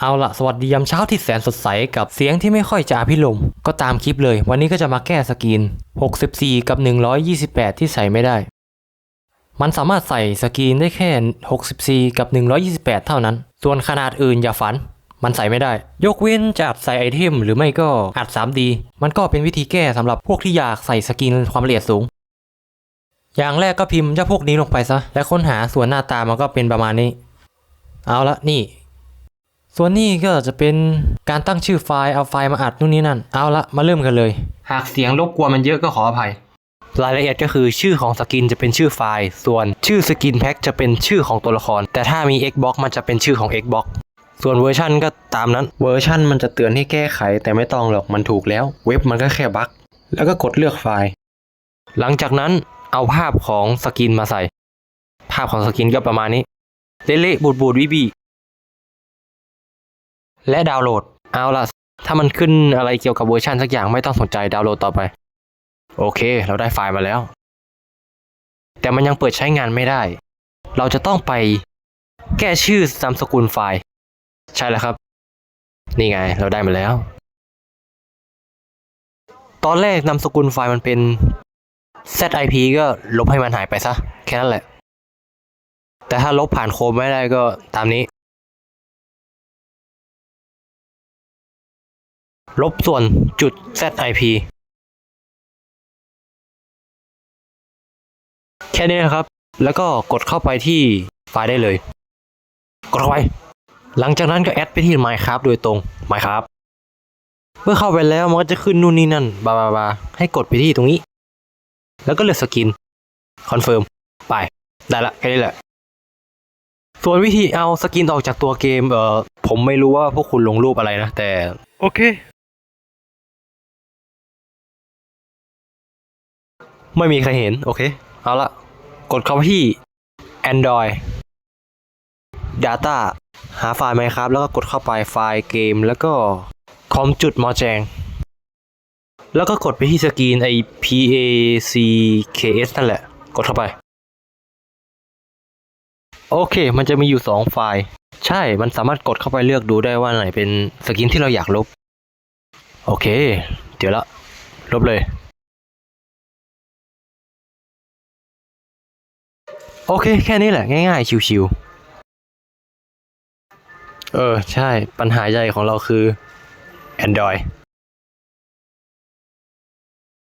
เอาละสวัสดียามเช้าที่แสนสดใสกับเสียงที่ไม่ค่อยจะอภิรมย์ก็ตามคลิปเลย วันนี้ก็จะมาแก้สกรีน64 กับ 128 ที่ใส่ไม่ได้ มันสามารถใส่สกรีนได้แค่ 64 กับ 128 เท่านั้น ส่วนขนาดอื่นอย่าฝัน มันใส่ไม่ได้ ยกเว้นจะอัดใส่ไอเทม หรือไม่ก็อัด 3D มันก็เป็นวิธีแก้สำหรับพวกที่อยากใส่สกรีนความละเอียดสูง อย่างแรกก็พิมพ์เจ้าพวกนี้ลงไปซะ และค้นหาส่วนหน้าตามันก็เป็นประมาณนี้ เอาละนี่ ส่วนนี้ก็จะเป็นการตั้งชื่อไฟล์เอาไฟล์มาอัดนู่นนี่นั่น เอาละมาเริ่มกันเลย หากเสียงรบกวนมันเยอะก็ขออภัย รายละเอียดก็คือชื่อของสกินจะเป็นชื่อไฟล์ ส่วนชื่อสกินแพ็กจะเป็นชื่อของตัวละคร แต่ถ้ามี Xbox มันจะเป็นชื่อของ Xbox ส่วนเวอร์ชันก็ตามนั้น เวอร์ชันมันจะเตือนให้แก้ไข แต่ไม่ต้องหรอกมันถูกแล้ว เว็บมันก็แค่บั๊กแล้วก็กดเลือกไฟล์ หลังจากนั้นเอาภาพของสกินมาใส่ ภาพของสกินก็ประมาณนี้ เละๆบูดบูดวิบี และดาวน์โหลด เอาล่ะ ถ้ามันขึ้นอะไรเกี่ยวกับเวอร์ชันสักอย่างไม่ต้องสนใจดาวน์โหลดต่อไป โอเค เราได้ไฟล์มาแล้ว แต่มันยังเปิดใช้งานไม่ได้ เราจะต้องไปแก้ชื่อนามสกุลไฟล์ ใช่แล้วครับ นี่ไงเราได้มาแล้ว ตอนแรกนามสกุลไฟล์มันเป็น ZIP ก็ลบให้มันหายไปซะ แค่นั้นแหละ แต่ถ้าลบผ่านโคมไม่ได้ก็ตามนี้ ลบส่วนจุด ZIP แค่นี้นะครับ แล้วก็กดเข้าไปที่ไฟล์ได้เลย กดเข้าไป หลังจากนั้นก็แอดไปที่ Minecraft โดยตรง Minecraft เมื่อเข้าไปแล้วมันก็จะขึ้นนู่นนี่นั่นบาบาบาให้กดไปที่ตรงนี้ แล้วก็เลือกสกินคอนเฟิร์มไป ได้ละแค่นี้แหละ ส่วนวิธีเอาสกินออกจากตัวเกมเออผมไม่รู้ว่าพวกคุณลงรูปอะไรนะ แต่ โอเค ไม่มีใครเห็น โอเค เอาละ กดเข้าไปที่ Android Data หาไฟล์ไหมครับ แล้วก็กดเข้าไปไฟล์เกม แล้วก็คอมจุดมอแจง แล้วก็กดไปที่สกรีนไอ P A C K S นั่นแหละ กดเข้าไป โอเค มันจะมีอยู่ 2 ไฟล์ ใช่ มันสามารถกดเข้าไปเลือกดูได้ว่าไหนเป็นสกินที่เราอยากลบ โอเค เดี๋ยวละ ลบเลย โอเค แค่นี้แหละ ง่าย ๆ ชิวๆ เออ ใช่ ปัญหาใหญ่ของเราคือ Android